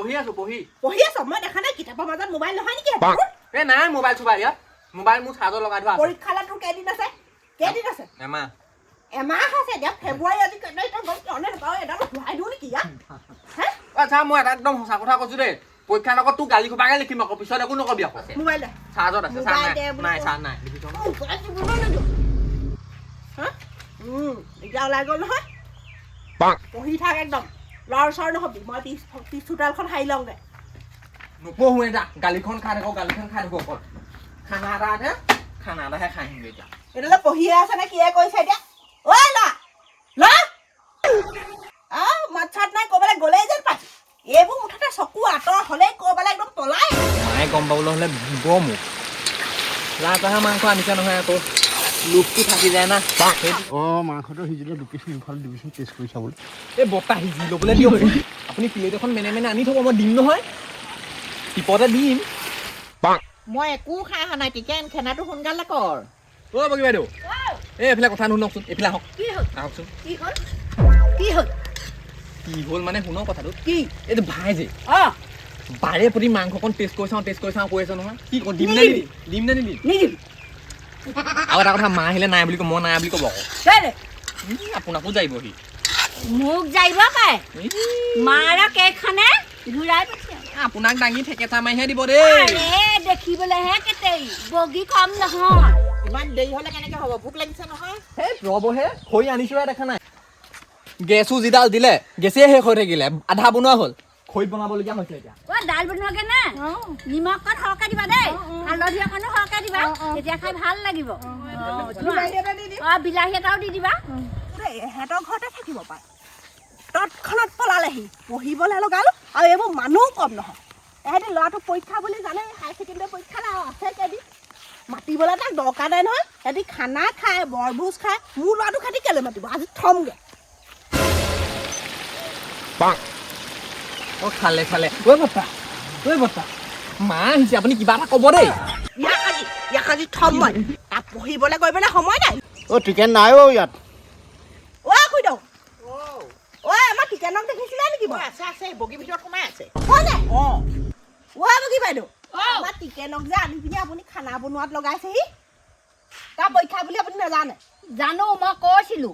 পঢ়ি আছো পঢ়ি। পঢ়ি আছ? মই দেখা নাই কিতাপৰ মাজত মোবাইল নহয় নেকি? এ নাই মোবাইল চোবাইল ইয়াত মোবাইল মোৰ চাৰ্জত লগাই থোৱা আছে। পৰীক্ষালে তোৰ কেইদিন আছে? কেইদিন আছে? এমাহ। এমাহ আছে এতিয়া ফেব্ৰুৱাৰী আজি এডাল ঘূৰাই দিওঁ নেকি ইয়াত আচ্ছা মই এটা একদম সঁচা কথা কৈছো দেই। পৰীক্ষাৰ লগত তোৰ গালি খোপাকে লিখিম আকৌ পিছত একো নকবি আকৌ। মোবাইল চাৰ্জত আছে চাৰ্জ নাই। চাৰ্জ নাই এতিয়া ওলাই গ'ল নহয়। পঢ়ি থাক একদম। লৰ চৰ নহবি মই পিছ পিছ চোতালখন সাৰি লওঁগে। নপঢ়োৱে যা গালিখন খাই থাকো গালিখন খাই থাকো অকল খানা এটা আছে খানা এটাহে খাই আহিমগৈ এতিয়া। এইডালে পঢ়িয়ে আছে নে কিয়ে কৰিছে এতিয়া? ঐ লা লা। আহ মাত চাত নাই ক'ৰবালৈ গ'লেই যেন পাইছো এইবোৰ মুঠতে চকু আঁতৰ হ'লেই ক'ৰবালৈ একদম পলাই মায়ে গম পাবলৈ হ'লে দিব মোক। ৰাজহাঁহ মাংস আনিছে নহয় আকৌ। লোভটো থাকি যায় না। অঁ মাংসটো সিজিলে দুপিচমান ইফালে দিবিচোন টেষ্ট কৰি চাবলৈ। এই বতাহ সিজি ল'বলৈ দিয়ক। আপুনি প্লেট এখন মেনে মেনে আনি থ'ব মই দিম নহয়। টিপতে দিম। মই একো খাই অহা নাই টিকেন খানাটো সোনকালে কৰ। অ' বগী বাইদেউ। এই এইফালে কথা নুশুনকচোন এইফালে আহক। কি হ'ল? আহকচোন। কি হ'ল? কি হ'ল? কি হ'ল মানে শুনক কথাটো। কি? এইটো ভাই যে। অঁ। বাৰে প্ৰতি মাংসকণ টেষ্ট কৰি চাওঁ টেষ্ট কৰি চাওঁ কৈ আছে নহয়। কি কওঁ দিম নে নিদিম। দিম নে নিদিম? নিদিবি আৰু এটা কথা মা আহিলে নাই বুলি কওঁ মই নাই বুলি ক'ব আপোনাকো যাবহি মোক যাইব পাই। মাৰ কেইখনে ঘূৰাই আপোনাক দাঙি ঠেকেচা মাৰিহে দিব দেই। দেখিবলৈহে কেতেই বগী কম নহয়। ইমান দেৰি হ'লে কেনেকে হ'ব? ভোক লাগিছে নহয়। সেই ৰ'বহে খৰি আনিছোহে দেখা নাই। গেছো যিডাল দিলে গেছেই শেষ হৈ থাকিলে। আধা বনোৱা হ'ল। খৰিত বনাবলগীয়া হৈছে এতিয়া। অ দাইল বনোৱাগে নে? নিমখ অকণ সৰহকৈ দিবা দেই। হালধি অকণো সৰহকৈ দিবা। তেতিয়া খাই ভাল লাগিব। অ। বিলাহী এটাও দি দিবা। এহেঁতৰ ঘৰতে থাকিব পাৰে। তৎক্ষণাত পলালেহি। পঢ়িবলৈ লগালো আৰু এইবোৰ মানুহ কম নহয়। এহেঁতি ল'ৰাটোক পৰীক্ষা বুলি জানে হাই ছেকেণ্ডেৰী পৰীক্ষা নাই আছে কেইদিন। মাতিবলৈ তাক দৰকাৰ নাই নহয়। সিহঁতি খানা খায় বৰভোজ খায়। মোৰ ল'ৰাটোক সিহঁতি কেলৈ মাতিব? আজি থমগৈ। অ খালে খালে। ঐ বৰ্তা ঐ বৰ্তা মা আহিছে আপুনি কিবা এটা ক'ব দেই। ইয়াক আজি ইয়াক আজি থম মই। তাক পঢ়িবলৈ কৰিবলৈ সময় নাই। অ' টিকেট নাই অ' ইয়াত। খুইদেউ অ' আমাৰ টিকেনক দেখিছিলে নেকি বাৰু আছে আছে বগীৰ ভিতৰত সোমাই আছে। অঁ অ' বগী বাইদেউ আমাৰ টিকেনক যে আনি পিনি আপুনি খানা বনোৱাত লগাইছেহি তাৰ পৰীক্ষা বুলি আপুনি নাজানে? জানো মই কৈছিলো।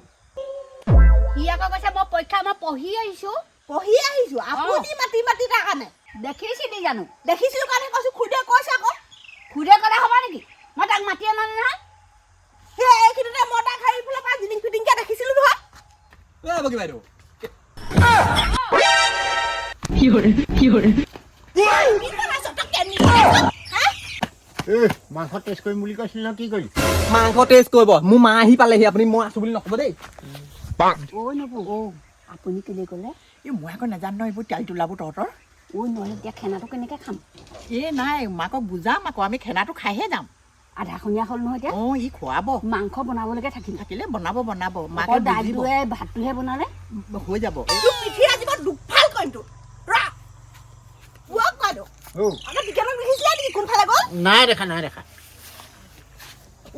সি আকৌ কৈছে মই পৰীক্ষা মই পঢ়ি আহিছো। পঢ়ি আহিছো আপুনি মাতি মাতি তাৰ কাৰণে দেখিছিলি জানো? দেখিছিলো কাৰণে কৈছো খুদে কৈছে আকৌ। খুদে ক'লে হ'ব নেকি? মই তাক মাতি অনা নহয়। সেই এইখিনিতে মই তাক হেৰি ফালৰ পৰা জিলিং পিটিংকে দেখিছিলো নহয়। বাইদেউ। কি বনাইছ? তই কেনি বনাইছ? হা? এ মাংস টেষ্ট কৰিম বুলি কৈছিল নহয় কি কৰিলি? মাংস টেষ্ট কৰিব। মোৰ মা আহি পালেহি আপুনি মই আছো বুলি নক'ব দেই। আপুনি কেলে ক'লে? এই মই আকৌ নাজানো নহয় এইবোৰ তেল তোলাবোৰ তহঁতৰ। ঐ নহ'লে এতিয়া খানাটো কেনেকৈ খাম? এই নাই মাকক বুজাম আকৌ আমি খানাটো খাইহে যাম। আধাখনীয়া হ'ল নহয় এতিয়া? অঁ ই খুৱাব। মাংস বনাবলৈকে থাকিল থাকিলে বনাব বনাব মাকে দাইলটোৱে ভাতটোহে বনালে? হৈ যাব। তোৰ পিঠি আজি মই দুফাল কৰিম তোৰ ৰা উৱক বাইদেউ অ' আমাৰ টিকেনক দেখিছিলে নেকি? কোনফালে গ'ল? নাই দেখা নাই দেখা।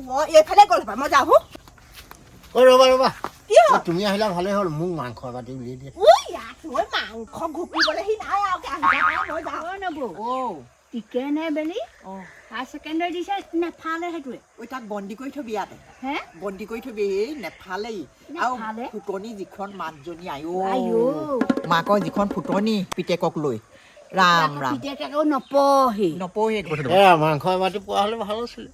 মই এইফালে গ'ল হপাই মই যাওঁ অ' ৰ'বা ৰ'বা। তুমি আহিলা ভালেই হ'ল মোক মাংস এবাতি উলিয়াই দিয়ে মাংস ঘুপিবলৈ সি নাই আৰু আঞ্জা খাই মই যাওঁ ঐ নবৌ অঁ টিকেনে বেলি অঁ হাই ছেকেণ্ডেৰী দিছে নেফালে সেইটোৱে ঐ তাক বন্দী কৰি থবি ইয়াতে হে বন্দী কৰি থবি এই নেফালেই আৰু নেফালে? ফুটনি যিখন মাকজনী আইঅ আইঅ মাকৰ যিখন ফুটনি পিতেকক লৈ ৰাম ৰাম পিতেকেও নপঢ়ি নপঢ়ে এ মাংস এবাতি পোৱা হ'লে ভাল আছিলে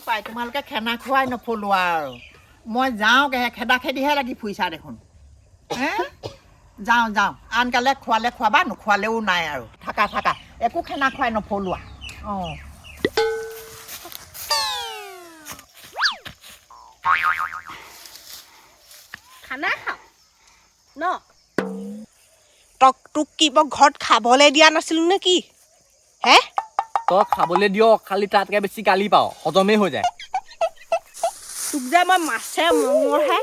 অ' বোপাই তোমালোকে খেনা খুৱাই নফলোৱা আৰু। মই যাওঁগৈ খেদা খেদিহে লাগি ফুৰিছা দেখোন। হে? যাওঁ যাওঁ। আনকালে খোৱালে খোৱাবা নোখোৱালেও নাই আৰু। থাকা থাকা। একো খেনা খুৱাই নফলোৱা অঁ। খানা খাওঁ। ন। তক তোক কি মই ঘৰত খাবলৈ দিয়া নাছিলো নে কি হে? তই খাবলৈ দিয়ক খালি তাতকৈ বেছি গালি পাওঁ হজমেই হৈ যায়। তোক যে মই মাছে মঙৰহে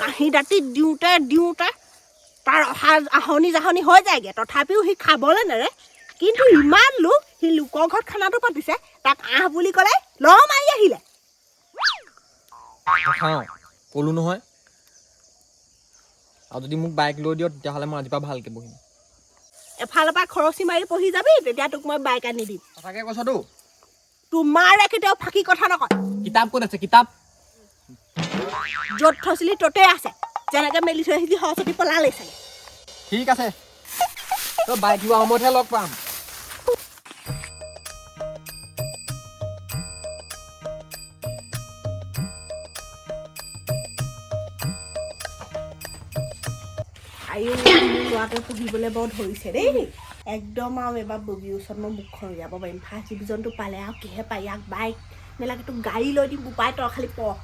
কাঁহী দাঁতি দিওঁতে দিওঁতে তাৰ অহা আহনি জাহনি হৈ যায়গৈ তথাপিও সি খাবলৈ নেৰে। কিন্তু ইমান লোক সি লোকৰ ঘৰত খানাটো পাতিছে তাক আহ বুলি ক'লে ল মাৰি আহিলে। ক'লো নহয়। আৰু যদি মোক বাইক লৈ দিয় তেতিয়াহ'লে মই আজিৰ পৰা ভালকৈ বহিম। এফালৰ পৰা খৰচী মাৰি পঢ়ি যাবি তেতিয়া তোক মই বাইক আনি দিম। সঁচাকৈ কৈছতো তোমাৰে কেতিয়াও ফাঁকি কথা নকয়। কিতাপ ক'ত আছে কিতাপ? য'ত থৈছিলি ত'তেই আছে। যেনেকৈ মেলি থৈ আহিছিলি সৰস্বতী পলালেই চাগে। ঠিক আছে। তই বাইক লোৱা সময়তহে লগ পাম। আয়ো মোৰ ল'ৰাটোৱে পঢ়িবলৈ বৰ ধৰিছে দেই। একদম আৰু এবাৰ বগীৰ ওচৰত মই মুখখন উলিয়াব পাৰিম। ফাৰ্ষ্ট ডিভিজনটো পালে আৰু কিহে পাৰি ইয়াক বাইক নেলাগে তোক গাড়ী লৈ দিম, উপায় তই খালি পঢ়।